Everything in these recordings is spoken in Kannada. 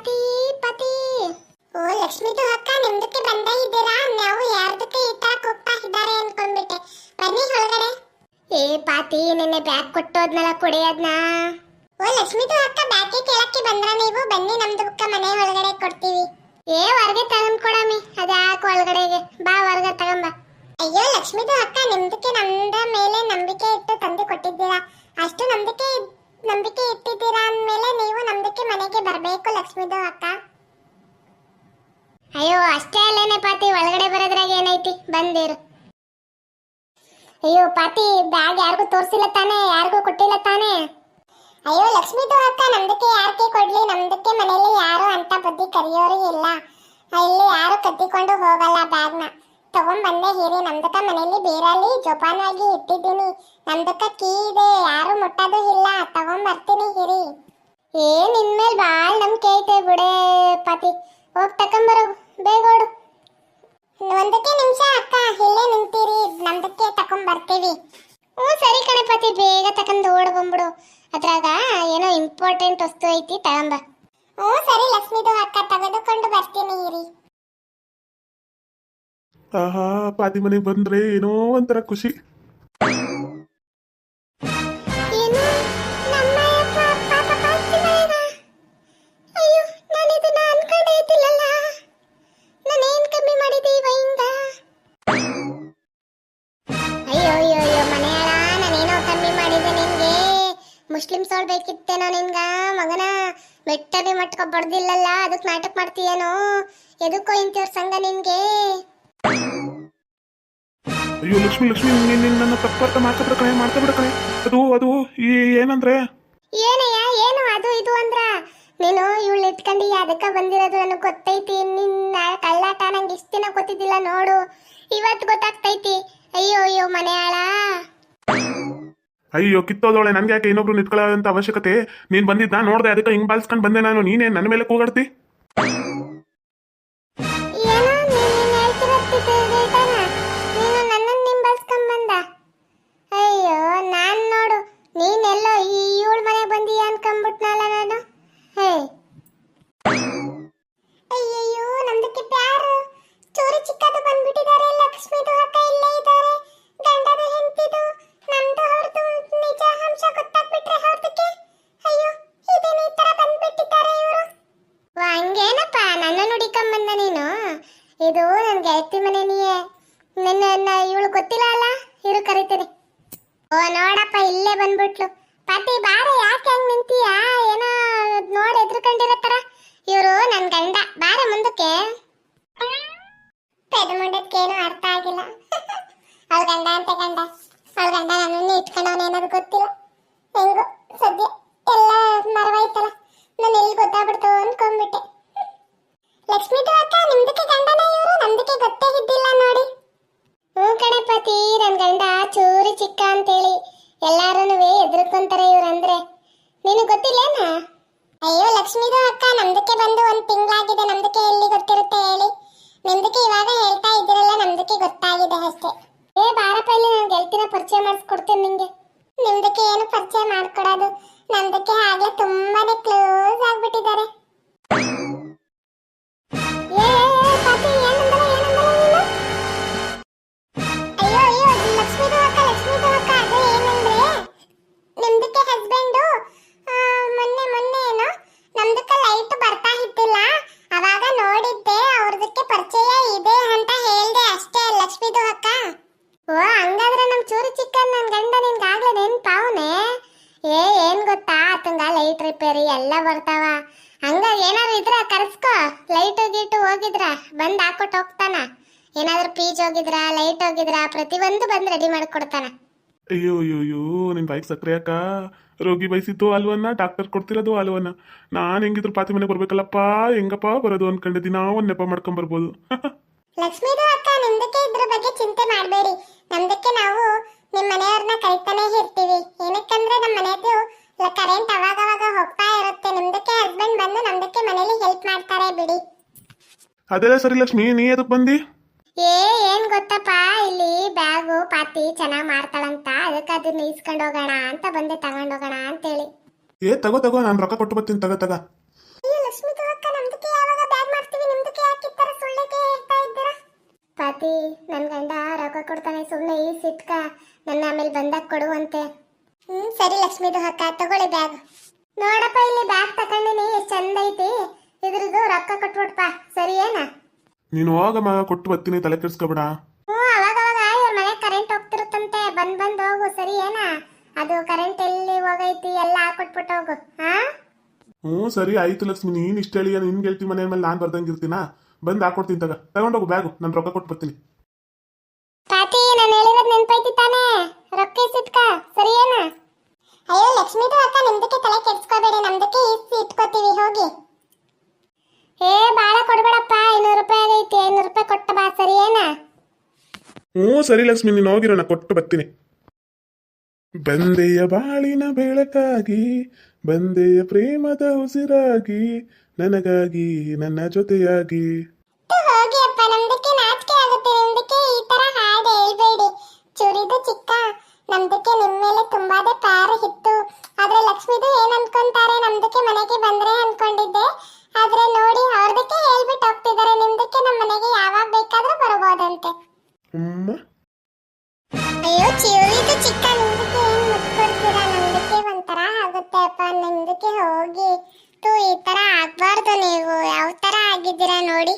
ಪತಿ ಪತಿ. ಓ, ಲಕ್ಷ್ಮಿದು ಅಕ್ಕ, ನಿಮ್ದಕ್ಕೆ ಬಂದ ಇದ್ದೀರಾ? ನಾವು ಯಾರ್ದಕ್ಕೆ ಈ ತರ ಇದ್ದಾರೆ ಅನ್ಕೊಂಡ್ಬಿಟ್ಟೆ. ಬನ್ನಿ ಒಳಗಡೆ. ಏ, ಪಾತಿ, ನಿನ್ನೆ ಬ್ಯಾಗ್ ಕೊಟ್ಟೋದ್ನಲ್ಲ, ಕುಡಿಯೋದ್ನ? ಓ, ಲಕ್ಷ್ಮಿದು ಅಕ್ಕ ಬ್ಯಾಗ್ಗೆ ಕೇಳಕ್ಕೆ ಬಂದ್ರ ನೀವು? ಬನ್ನಿ ನಮ್ದು ಮನೆ ಒಳಗಡೆ ಕೊಡ್ತೀವಿ. ಏ, ಹೊರಗೆ ತಗೊಂಡ್ ಕೊಡಮಿ ಅದ್ಯಾಕೆ ಒಳಗಡೆಗೆ. ಬಾ, ಹೊರಗೆ ತಗೊಂಬ ಅಯ್ಯೋ, ಲಕ್ಷ್ಮಿದು ಅಕ್ಕ, ನಿಮ್ದಕ್ಕೆ ನಮ್ದ ಮೇಲೆ ನಂಬಿಕೆ ಇಟ್ಟು ತಂದು ಕೊಟ್ಟಿದ್ದೀರಾ? ಅಷ್ಟು ನಂಬಿಕೆ ನಂಬಿಕೆ ಇಟ್ಟಿದ್ದೀರಾ ಅಂದಮೇಲೆ ನೀವು ನಂಬಿಕೆ ಮನೆಗೆ ಬರಬೇಕು, ಲಕ್ಷ್ಮಿದು ಅಕ್ಕ. ಅಯ್ಯೋ, ಅಷ್ಟೇ ಅಲ್ಲೇನೆ ಪಾತಿ, ಒಳಗಡೆ ಬರೋದ್ರಾಗ ಏನೈತಿ? ಬಂದಿರು ಅಯ್ಯೋ, ಪಾತಿ, ಬ್ಯಾಗ್ ಯಾರಿಗೂ ತೋರಿಸಿಲ್ಲ ತಾನೆ, ಯಾರಿಗೂ ಕೊಟ್ಟಿಲ್ಲ ತಾನೆ? ಅಯ್ಯೋ, ಲಕ್ಷ್ಮಿದು ಅಕ್ಕ ನಮ್ದಕ್ಕೆ ಯಾರಿಗೆ ಕೊಡ್ಲಿ? ನಂಬಿಕೆ ಮನೆಯಲ್ಲಿ ಯಾರು ಅಂತ ಬುದ್ಧಿ ಕರಿಯೋರು ಇಲ್ಲ. ಇಲ್ಲಿ ಯಾರು ಕದ್ದಿಕೊಂಡು ಹೋಗಲ್ಲ ಬ್ಯಾಗ್ನ. ತಗೊಂಡ್ ಬಂದೆ ಹೀರಿ, ನಮ್ದಕ್ಕ ಮನೇಲಿ ಬೇರಲ್ಲಿ ಜೋಪಾನವಾಗಿ ಇಟ್ಟಿದ್ದೀನಿ. ನಮ್ದಕ್ಕ ಕೀ ಇದೆ ಯಾರು ಮುಟ್ಟೋದು ಇಲ್ಲ ತಗೊಂಡ್ ಬರ್ತೀನಿ ಹಿರಿ. ಏ, ನಿನ್ಮೇಲ್ ಬಾಳ್ ನಂಬಿಕೆ ಐತೆ ಬಿಡೆ ಪತಿ. ಹೋಗ್ ಬೇಗ ಓಡು. ಒಂದಕ್ಕೆ ನಿಮಿಷ ಅಕ್ಕ, ಇಲ್ಲೇ ನಿಂತೀರಿ, ನಮ್ದಕ್ಕೆ ತಕೊಂಬರ್ತೀವಿ. ಹ್ಞೂ, ಸರಿ ಕಣೆ ಪತಿ, ಬೇಗ ತಕೊಂಡ್ ಓಡ್ ಬಂದ್ಬಿಡು. ಅದ್ರಾಗ ಏನೋ ಇಂಪಾರ್ಟೆಂಟ್ ವಸ್ತು ಐತಿ, ತಗೊಂಬ. ಹ್ಞೂ, ಸರಿ ಲಕ್ಷ್ಮಿದು ಅಕ್ಕ, ತೆಗೆದುಕೊಂಡು ಬರ್ತೀನಿ ಇರಿ ಆಹಾ ಪಾತಿ ಮನೆಗೆ ಬಂದ್ರೆ ಏನೋ ಒಂಥರ ಖುಷಿ. ಮುಸ್ಲಿಮ್ಸ್ ಅವ್ರು ಬೇಕಿತ್ತೇನೋ ನಿನ್ಗ. ಮಗನ ಬೆಟ್ಟನೆ ಮಟ್ಕೊ ಬಡ್ದಿಲ್ಲಲ್ಲ ಅದಕ್ಕೆ ನಾಟಕ ಮಾಡ್ತೀಯೇನೋ? ಎದಕ್ಕೋ ಇಂತಿವ್ರ ಸಂಘ ನಿನ್ಗೆ? ಅಯ್ಯೋ ಲಕ್ಷ್ಮಿ ಲಕ್ಷ್ಮಿ ನೀನ್ ನೀನ್ ನನ್ನ ತಪ್ಪರ್ಥ ಮಾಡ್ಕೊಬಿಡ ಕಣೆ ಮಾಡ್ಕೊಬಿಡ ಕಣೆ. ಅದು ಅದು ಈ ಏನಂದ್ರೆ? ಏನಯ್ಯ ಏನು ಅದು ಇದು ಅಂದ್ರ? ನೀನು ಇವಳು ಇಟ್ಕೊಂಡು ಅದಕ್ಕ ಬಂದಿರೋದು ನನಗೆ ಗೊತ್ತೈತಿ. ನಿನ್ನ ಕಳ್ಳಾಟ ನಂಗೆ ಇಷ್ಟ ದಿನ ಗೊತ್ತಿದ್ದಿಲ್ಲ ನೋಡು. ಇವತ್ತು ಗೊತ್ತಾಗ್ತೈತಿ. ಅಯ್ಯೋ ಅಯ್ಯೋ ಮನೆಯಾಳ. ಅಯ್ಯೋ ಕಿತ್ತೋದವಳೆ ನನ್ಗೆ ಯಾಕೆ ಇನ್ನೊಬ್ರು ನಿಂತ್ಕೊಳ್ಳೋಂತ ಅವಶ್ಯಕತೆ? ನೀನ್ ಬಂದಿದ್ದ ನೋಡ್ದೆ ಅದಕ್ಕೆ ಹಿಂಗ್ ಬಾಲ್ಸ್ಕೊಂಡ್ ಬಂದೆ ನಾನು. ನೀನೇ ನನ್ನ ಮೇಲೆ ಕೂಗಾಡ್ತಿ? ಬಾರೆ ಮುಂದಕ್ಕೆ ಪೆದಮುಂಡಕ್ಕೇನು ಅರ್ಥ ಆಗಿಲ್ಲ. ಅವ್ಳ ಗಂಡ ಅಂತ ಗಂಡ. ಅವ್ಳ ಗಂಡ ನನ್ನನ್ನು ಇಟ್ಕೊಂಡವನ ಏನದು ಗೊತ್ತಿಲ್ಲ. ಹೆಂಗೋ ಸದ್ಯ ಎಲ್ಲ ಮರವಾಯ್ತಲ್ಲ. ನಾನು ಎಲ್ಲಿ ಗೊತ್ತಾಗ್ಬಿಡ್ತು ಅನ್ಕೊಂಡ್ಬಿಟ್ಟೆ. ಲಕ್ಷ್ಮೀದು ಅಕ್ಕ, ನಿಮ್ದಕ್ಕೆ ಗಂಡನ ಇವರು, ನಮ್ದಕ್ಕೆ ಗೊತ್ತೇ ಇದ್ದಿಲ್ಲ ನೋಡಿ. ಹ್ಞೂ ಕಣಪತಿ ನನ್ನ ಗಂಡ ಚೂರಿ ಚಿಕ್ಕ ಅಂತೇಳಿ ಎಲ್ಲಾರೂನು ಎದುರ್ಕೊಂತಾರೆ ಇವ್ರಂದ್ರೆ. ನೀನು ಗೊತ್ತಿಲ್ಲೇನಾ? ಅಯ್ಯೋ, ಲಕ್ಷ್ಮೀದು ಅಕ್ಕ, ನಮ್ದಕ್ಕೆ ಬಂದು ಒಂದು ತಿಂಗಳಾಗಿದೆ. ನಮ್ದಕ್ಕೆ ಎಲ್ಲಿ ಗೊತ್ತಿರುತ್ತೆ ಹೇಳಿ? ನಿಮ್ದಕ್ಕೆ ಇವಾಗ ಹೇಳ್ತಾ ಇದ್ದೀರಲ್ಲ, ನಮ್ದಕ್ಕೆ ಗೊತ್ತಾಗಿದೆ ಅಷ್ಟೇ. ಏ, ಬಾರಪ್ಪ, ಇಲ್ಲಿ ನಾನು ಗೆಲ್ತಿನ ಪರಿಚಯ ಮಾಡಿಸ್ಕೊಡ್ತೀನಿ ನಿಂಗೆ. ನಿಮ್ದಕ್ಕೆ ಏನು ಪರಿಚಯ ಮಾಡ್ಕೊಡೋದು? ನಮ್ದಕ್ಕೆ ಆಗ್ಲೇ ತುಂಬಾನೇ ಕ್ಲೋಸ್ ಆಗ್ಬಿಟ್ಟಿದ್ದಾರೆ. ಎಲ್ಲ ಬರ್ತಾವ. ಹಂಗ ಏನಾದ್ರು ಇದ್ರ ಕರ್ಸ್ಕೋ. ಲೈಟ್ ಗೀಟು ಹೋಗಿದ್ರ ಬಂದ್ ಹಾಕೊಟ್ ಹೋಗ್ತಾನ. ಏನಾದ್ರು ಪೀಜ್ ಹೋಗಿದ್ರ ಲೈಟ್ ಹೋಗಿದ್ರ ಪ್ರತಿಯೊಂದು ಬಂದ್ ರೆಡಿ ಮಾಡ್ಕೊಡ್ತಾನ. ಅಯ್ಯೋ ಅಯ್ಯೋ ಅಯ್ಯೋ ನಿನ್ ಬೈಕ್ ಸಕ್ರೆ ಅಕ್ಕ. ರೋಗಿ ಬಯಸಿತ್ತು ಅಲ್ವನ್ನ ಡಾಕ್ಟರ್ ಕೊಡ್ತಿರೋದು ಅಲ್ವನ್ನ ನಾನ್ ಹೆಂಗಿದ್ರು ಪಾತಿ ಮನೆ ಬರ್ಬೇಕಲ್ಲಪ್ಪ. ಹೆಂಗಪ್ಪ ಬರೋದು ಅನ್ಕೊಂಡೆ ದಿನ ಒಂದ್ ನೆಪ ಮಾಡ್ಕೊಂಡ್ ಬರ್ಬೋದು. ಲಕ್ಷ್ಮೀದು ಅಕ್ಕ ನಿಮ್ದಕ್ಕೆ ಇದ್ರ ಬಗ್ಗೆ ಚಿಂತೆ ಮಾಡಬೇಡಿ. ನಮ್ದಕ್ಕೆ ನಾವು ನಿಮ್ಮ ಮನೆಯವ್ರನ್ನ ಕರಿತಾನೆ ಇರ್ತೀವಿ. ಏನಕ್ಕಂದ್ರೆ ನಮ್ಮ ಮನೆಯದು ಕರೆಂಟ್ ಅವಾಗವಾಗ ಹೋಗ್ತಾ ಇರುತ್ತೆ. ನಿಮ್ದಕ್ಕೆ ಹಸ್ಬೆಂಡ್ ಬಂದು ನಮ್ದಕ್ಕೆ ಮನೇಲಿ ಹೆಲ್ಪ್ ಮಾಡ್ತಾರೆ ಬಿಡಿ. ಅದೆಲ್ಲ ಸರಿ ಲಕ್ಷ್ಮಿ ನೀ ಅದಕ್ಕೆ ಬಂದಿ? ಏ ಏನ್ ಗೊತ್ತಪ್ಪ ಇಲ್ಲಿ ಬ್ಯಾಗ್ ಪಾತಿ ಚೆನ್ನಾಗಿ ಮಾಡ್ತಾಳಂತ. ಅದಕ್ಕೆ ಅದನ್ನ ಇಸ್ಕೊಂಡು ಹೋಗೋಣ ಅಂತ ಬಂದೆ ತಗೊಂಡು ಹೋಗೋಣ ಅಂತ ಹೇಳಿ ಏ ತಗೋ ತಗೋ ನಾನು ರೊಕ್ಕ ಕೊಟ್ಟು ಬರ್ತೀನಿ ತಗೋ ತಗೋ. ಈ ಲಕ್ಷ್ಮಿ ತಗೋಕ್ಕ ನಮ್ದಕ್ಕೆ ಯಾವಾಗ ಬ್ಯಾಗ್ ಮಾಡ್ತೀವಿ ನಿಮ್ದಕ್ಕೆ ಯಾಕೆ ಈ ಹೇಳ್ತಾ ಇದ್ದೀರಾ? ಪಾತಿ ನನ್ನ ಗಂಡ ರೊಕ್ಕ ಕೊಡ್ತಾನೆ ಸುಮ್ಮನೆ ಈ ಸಿಟ್ಕ. ನನ್ನ ಆಮೇಲೆ ಬಂದಾಗ ಕೊಡುವಂತೆ ಹ್ಮ್ ಸರಿ ಲಕ್ಷ್ಮೀದು ಅಕ್ಕ ತಗೊಳ್ಳಿ ಬ್ಯಾಗ್ ನೋಡಪ್ಪ ಇಲ್ಲಿ ಬ್ಯಾಗ್ ತಕೊಂಡಿನಿ ಎಷ್ಟು ಚಂದ ಐತಿ. ಇದ್ರದ್ದು ರೊಕ್ಕ ಕೊಟ್ಬಿಡ್ಪ ಸರಿ ಏನ? ನೀನು ಹೋಗಮ್ಮ ಕೊಟ್ಟು ಬರ್ತೀನಿ ತಲೆ ಕೆಡ್ಸ್ಕೊಬೇಡ. ಹ್ಞೂ ಅವಾಗ ಅವಾಗ ಇವ್ರ ಮನೆ ಕರೆಂಟ್ ಹೋಗ್ತಿರುತ್ತಂತೆ ಬಂದ್ ಬಂದ್ ಹೋಗು ಸರಿ ಏನ? ಅದು ಕರೆಂಟ್ ಎಲ್ಲಿ ಹೋಗೈತಿ ಎಲ್ಲ ಹಾಕೊಟ್ಬಿಟ್ಟು ಹೋಗು ಹಾ ಹ್ಞೂ ಸರಿ ಆಯ್ತು ಲಕ್ಷ್ಮಿ ನೀನ್ ಇಷ್ಟ ಹೇಳಿ ನಿನ್ ಗೆಲ್ತಿ ಮನೆ ಮೇಲೆ ನಾನು ಬರ್ದಂಗಿರ್ತೀನಾ ಬಂದು ಹಾಕೊಡ್ತೀನಿ ತಗ ತಗೊಂಡೋಗು ಬ್ಯಾಗು ನಾನು ರೊಕ್ಕ ಕೊಟ್ಟು ಬರ್ತೀನಿ. ನೆನ್ಪೈತಿ ತಾನೇ? ರೊಕ್ಕ ಇಸಿಟ್ಕ ಸರಿಯೇನ? ಅಯ್ಯೋ ಲಕ್ಷ್ಮೀದು ಅಕ್ಕ, ನಿಮ್ದಕ್ಕೆ ತಲೆ ಕೆಡಿಸ್ಕೋಬೇಡಿ, ನಮ್ದಕ್ಕೆ ಇಸಿ ಇಟ್ಕೋತೀವಿ, ಹೋಗಿ. ಏ, ಬಾಳ ಕೊಡ್ಬೇಡಪ್ಪ, ಐನೂರು ರೂಪಾಯಿ ಆಗೈತಿ, ಐನೂರು ರೂಪಾಯಿ ಕೊಟ್ಟ ಬಾ, ಸರಿಯೇನ? ಹ್ಞೂ, ಸರಿ ಲಕ್ಷ್ಮಿ, ನೀನು ಹೋಗಿರೋಣ, ಕೊಟ್ಟು ಬರ್ತೀನಿ. ಬಂದೆಯ ಬಾಳಿನ ಬೆಳಕಾಗಿ, ಬಂದೆಯ ಪ್ರೇಮದ ಉಸಿರಾಗಿ, ನನಗಾಗಿ ನನ್ನ ಜೊತೆಯಾಗಿ. ನಮ್ದಕ್ಕೆ ನಿಮ್ ಮೇಲೆ ತುಂಬಾದೇ ಪ್ಯಾರ ಇತ್ತು. ಆದ್ರೆ ಲಕ್ಷ್ಮಿದು ಏನ್ ಅನ್ಕೊಂತಾರೆ? ನಮ್ದಕ್ಕೆ ಮನೆಗೆ ಬಂದ್ರೆ ಅನ್ಕೊಂಡಿದ್ದೆ. ಆದ್ರೆ ನೋಡಿ ಅವ್ರದಕ್ಕೆ ಹೇಳ್ಬಿಟ್ಟು ಹೋಗ್ತಿದ್ದಾರೆ ನಿಮ್ದಕ್ಕೆ ನಮ್ಮ ಮನೆಗೆ ಯಾವಾಗ ಬೇಕಾದ್ರೂ ಬರಬಹುದಂತೆ ಅಮ್ಮ ಅಯ್ಯೋ ಚಿವರಿದು ಚಿಕ್ಕ ನಿಮ್ದಕ್ಕೆ ಏನ್ ಮುಟ್ಕೊಡ್ತೀರಾ? ನಮ್ದಕ್ಕೆ ಒಂಥರ ಆಗುತ್ತೆ ಅಪ್ಪ. ನಿಮ್ದಕ್ಕೆ ಹೋಗಿ. ತು ಈ ತರ ಆಗ್ಬಾರ್ದು ನೀವು. ಯಾವ ತರ ಆಗಿದ್ದೀರಾ ನೋಡಿ.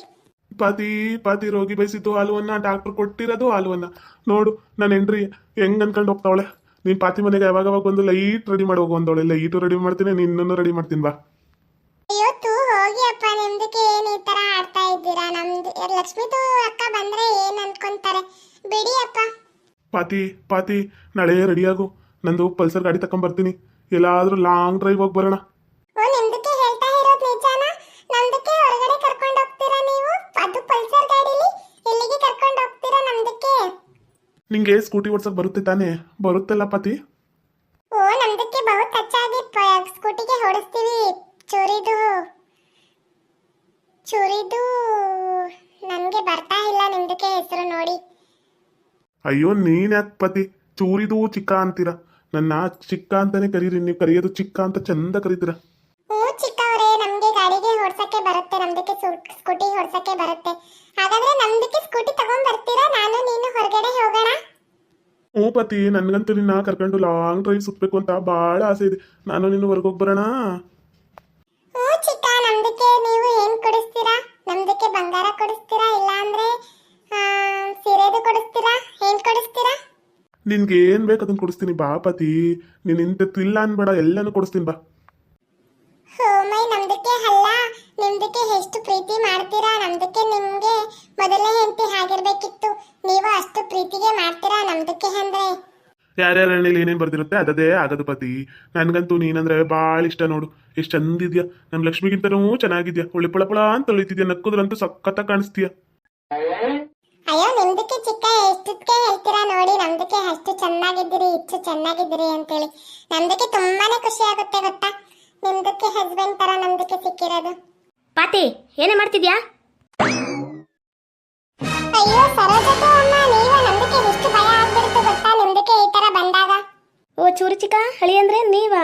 ಪಾತಿ ಪಾತಿ ರೋಗಿ ಬಯಸಿದ್ದು ಹಾಲುವನ್ನ ಡಾಕ್ಟರ್ ಕೊಟ್ಟಿರೋದು ಹಾಲುವನ್ನ. ನೋಡು ನನ್ನ ಹೆಂಡ್ರಿ ಹೆಂಗ್ ಅನ್ಕೊಂಡು ಹೋಗ್ತಾವಳೆ? ನೀನ್ ಪಾತಿ ಮನೆಗೆ ಯಾವಾಗ ಯಾವಾಗ ಬಂದು ಲೈಟ್ ರೆಡಿ ಮಾಡಿ ಹೋಗು ಅಂದವಳೆ. ಲೈಟು ರೆಡಿ ಮಾಡ್ತೀನಿ ನಿನ್ನನ್ನು ರೆಡಿ ಮಾಡ್ತೀನಿ ಬಾ. ಹೋಗಿ ಅಪ್ಪ ನಿಮ್ದಕ್ಕೆ ಏನ್ ಈ ತರ ಆಡ್ತಾ ಇದ್ದೀರಾ? ನಮ್ದು ಲಕ್ಷ್ಮಿದು ಅಕ್ಕ ಬಂದ್ರೆ ಏನ್ ಅನ್ಕೊಂತಾರೆ? ಬಿಡಿ ಅಪ್ಪ. ಪಾತಿ ಪಾತಿ ನಾಳೆ ರೆಡಿಯಾಗು ನಂದು ಪಲ್ಸರ್ ಗಾಡಿ ತಕೊಂಬರ್ತೀನಿ. ಎಲ್ಲಾದ್ರೂ ಲಾಂಗ್ ಡ್ರೈವ್ ಹೋಗಿ ಬರೋಣ. ನಿಂಗೆ ಸ್ಕೂಟಿ ಓಡ್ಸಕ್ ಬರುತ್ತೆ ತಾನೆ? ಬರುತ್ತಲ್ಲ ಪತಿ? ಓ ನಮ್ದಕ್ಕೆ ಬಹು ಟಚ್ಚಾಗಿ ಪ- ಸ್ಕೂಟಿಗೆ ಹೊಡಿಸ್ತೀವಿ. ಚೂರಿದು ಚೂರಿದು ನನ್ಗೆ ಬರ್ತಾ ಇಲ್ಲ ನಿಮ್ದಕ್ಕೆ ಹೆಸರು ನೋಡಿ. ಅಯ್ಯೋ ನೀನ್ ಯಾಕೆ ಪತಿ? ಚೂರಿದು ಚಿಕ್ಕ ಅಂತೀರ. ನನ್ನ ಚಿಕ್ಕ ಅಂತಾನೆ ಕರೀರಿ ನೀವು ಕರೆಯೋದು ಚಿಕ್ಕ ಅಂತ ಚಂದ ಕರೀತೀರ. ಬರುತ್ತೆ. ಹಾಗಾದ್ರೆ ನಮ್ದಕ್ಕೆ ಸ್ಕೂಟಿ ತಗೊಂಡ್ ಬರ್ತೀರಾ? ನಾನು ನೀನು ಹೊರಗಡೆ ಹೋಗೋಣ? ಹ್ಞೂ ಪತಿ ನನ್ಗಂತೂ ನಿನ್ನ ಕರ್ಕೊಂಡು ಲಾಂಗ್ ಡ್ರೈವ್ ಸುತ್ತಬೇಕು ಅಂತ ಭಾಳ ಆಸೆ ಇದೆ. ನಾನು ನಿನ್ನ ಹೊರಗೋಗಿ ಬರೋಣ ಹ್ಞೂ ಚಿಕ್ಕ ನಮ್ದಕ್ಕೆ ನೀವು ಏನ್ ಕೊಡಿಸ್ತೀರಾ? ನಮ್ದಕ್ಕೆ ಬಂಗಾರ ಕೊಡಿಸ್ತೀರಾ? ಇಲ್ಲ ಅಂದ್ರೆ ಆ, ಸೀರೆದು ಕೊಡಿಸ್ತೀರಾ? ಏನ್ ಕೊಡಿಸ್ತೀರಾ? ನಿನ್ಗೆ ಏನ್ ಬೇಕು ಅದನ್ನ ಕೊಡಿಸ್ತೀನಿ ಬಾ ಪತಿ. ನೀನ್ ಇಂತ ಇಲ್ಲ ಅನ್ಬೇಡ ಎಲ್ಲಾನು ಕೊಡಿಸ್ತೀನಿ ಬಾ. ಮೈ ನಮ್ದಕ್ಕೆ ಅಲ್ಲ. ನಿಮ್ದಕ್ಕೆ ಎಷ್ಟು ಪ್ರೀತಿ ಮಾಡ್ತೀರಾ? ನಮ್ದಕ್ಕೆ ನಿಮ್ಗೆ ಮೊದಲೇ ಹೆಂಡತಿ ಆಗಿರ್ಬೇಕಿತ್ತು. ನೀವು ಅಷ್ಟು ಪ್ರೀತಿಗೆ ಮಾಡ್ತೀರಾ ನಮ್ದಕ್ಕೆ ಅಂದ್ರೆ? ಯಾರ್ಯಾರ ಹಳ್ಳಿಲಿ ಏನೇನು ಬರ್ದಿರುತ್ತೆ ಅದದೇ ಆಗದು ಪತಿ. ನನಗಂತೂ ನೀನಂದ್ರೆ ಭಾಳ ಇಷ್ಟ ನೋಡು. ಎಷ್ಟು ಚಂದಿದ್ಯಾ? ನಮ್ಮ ಲಕ್ಷ್ಮಿಗಿಂತನೂ ಚೆನ್ನಾಗಿದ್ಯಾ? ಒಳ್ಳೆ ಪಳ ಪಳ ಅಂತ ತೊಳಿತಿದ್ಯಾ ನಕ್ಕುದ್ರಂತೂ ಸಖತ್ತ ಕಾಣಿಸ್ತೀಯ? ಅಯ್ಯೋ ನಿಮ್ದಕ್ಕೆ ಚಿಕ್ಕ ಎಷ್ಟಕ್ಕೆ ಹೇಳ್ತೀರಾ ನೋಡಿ. ನಮ್ದಕ್ಕೆ ಅಷ್ಟು ಚೆನ್ನಾಗಿದ್ದೀರಿ ಇಷ್ಟು ಚೆನ್ನಾಗಿದ್ದೀರಿ ಅಂತೇಳಿ. ನಮ್ದಕ್ಕೆ ತುಂಬಾನೇ ಖುಷಿ ಆಗುತ್ತೆ ಗೊತ್ತಾ? ನಿಮ್ದಕ್ಕೆ ಹಸ್ಬೆಂಡ್ ತರ ನಮ್ದಕ್ಕೆ ಸಿಕ್ಕಿರೋದು. ಪಾತಿ ಏನೇ ಮಾಡ್ತಿದ್ಯಾ? ಅಯ್ಯೋ ಸರೋಜತೆ ಅಮ್ಮ ನೀವು ನಂಬಿಕೆ ಎಷ್ಟು ಭಯ ಆಗ್ಬಿಡ್ತು ಗೊತ್ತಾ? ನಿಮ್ದಕ್ಕೆ ಈ ತರ ಬಂದಾಗ? ಓ ಚೂರು ಚಿಕ್ಕ ಹಳಿ ಅಂದ್ರೆ ನೀವಾ?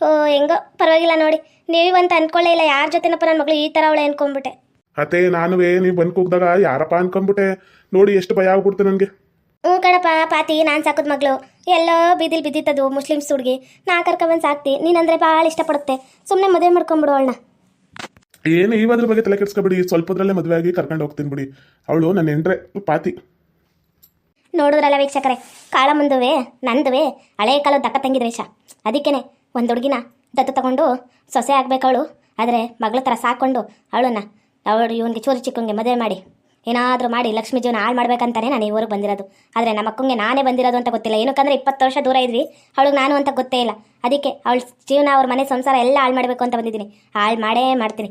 ಓ ಹೆಂಗೋ ಪರವಾಗಿಲ್ಲ ನೋಡಿ. ನೀವಂತ ಅನ್ಕೊಳ್ಳೇ ಇಲ್ಲ ಯಾರ ಜೊತೆನಪ್ಪ ನನ್ನ ಮಗಳು ಈ ತರ ಅವಳೆ ಅನ್ಕೊಂಡ್ಬಿಟ್ಟೆ. ಅತ್ತೆ ನಾನುವೇ ನೀವು ಬಂದು ಕೂಗ್ದಾಗ ಯಾರಪ್ಪ ಅನ್ಕೊಂಡ್ಬಿಟ್ಟೆ? ನೋಡಿ ಎಷ್ಟು ಭಯ ಆಗ್ಬಿಡ್ತು ನನಗೆ. ಹ್ಞೂ ಕಣಪ್ಪ ಪಾತಿ ನಾನು ಸಾಕೋದು ಮಗಳು. ಎಲ್ಲೋ ಬೀದಿಲ್ ಬಿದ್ದಿತ್ತದು ಮುಸ್ಲಿಮ್ಸ್ ಹುಡುಗಿ. ನಾ ಕರ್ಕೊಬಂದು ಸಾಕ್ತಿ ನೀನಂದ್ರೆ ಭಾಳ ಇಷ್ಟಪಡುತ್ತೆ. ಸುಮ್ಮನೆ ಮದುವೆ ಮಾಡ್ಕೊಂಬಿಡು ಅವಳನ್ನ. ಏನು ಇವಾದ್ರ ಬಗ್ಗೆ ತಲೆ ಕೆಡ್ಸ್ಕೊಬಿಡಿ, ಸ್ವಲ್ಪದ್ರಲ್ಲೇ ಮದುವೆ ಆಗಿ ಕರ್ಕೊಂಡು ಹೋಗ್ತೀನಿ ಬಿಡಿ. ಅವಳು ನನ್ನ ಎಂಟ್ರೆ ಪಾತಿ. ನೋಡಿದ್ರಲ್ಲ ವೀಕ್ಷಕರೇ, ಕಾಳ ಮುಂದುವೆ, ನಂದುವೆ, ಹಳೆ ಕಾಲದ ದಕ್ಕ ತಂಗಿದ ವೇಷ ಅದಕ್ಕೇನೆ, ಒಂದು ಹುಡುಗಿನ ದತ್ತು ತಗೊಂಡು ಸೊಸೆ ಆಗ್ಬೇಕು ಅವಳು ಆದರೆ ಮಗಳ ಥರ ಸಾಕೊಂಡು ಅವಳನ್ನ, ಅವಳು ಇವನಿಗೆ ಚೂರು ಚಿಕ್ಕಂಗೆ ಮದುವೆ ಮಾಡಿ. ಏನಾದರೂ ಮಾಡಿ ಲಕ್ಷ್ಮೀ ಜೀವನ ಹಾಳು ಮಾಡ್ಬೇಕಂತಾನೆ ನಾನು ಇವರು ಬಂದಿರೋದು. ಆದರೆ ನಮ್ಮ ಅಕ್ಕಂಗೆ ನಾನೇ ಬಂದಿರೋದು ಅಂತ ಗೊತ್ತಿಲ್ಲ. ಏನಕ್ಕಂದ್ರೆ ಇಪ್ಪತ್ತು ವರ್ಷ ದೂರ ಇದ್ವಿ. ಅವಳಿಗೆ ನಾನು ಅಂತ ಗೊತ್ತೇ ಇಲ್ಲ. ಅದಕ್ಕೆ ಅವಳ ಜೀವನ, ಅವ್ರ ಮನೆ ಸಂಸಾರ ಎಲ್ಲ ಹಾಳು ಮಾಡಬೇಕು ಅಂತ ಬಂದಿದ್ದೀನಿ. ಹಾಳು ಮಾಡೇ ಮಾಡ್ತೀನಿ.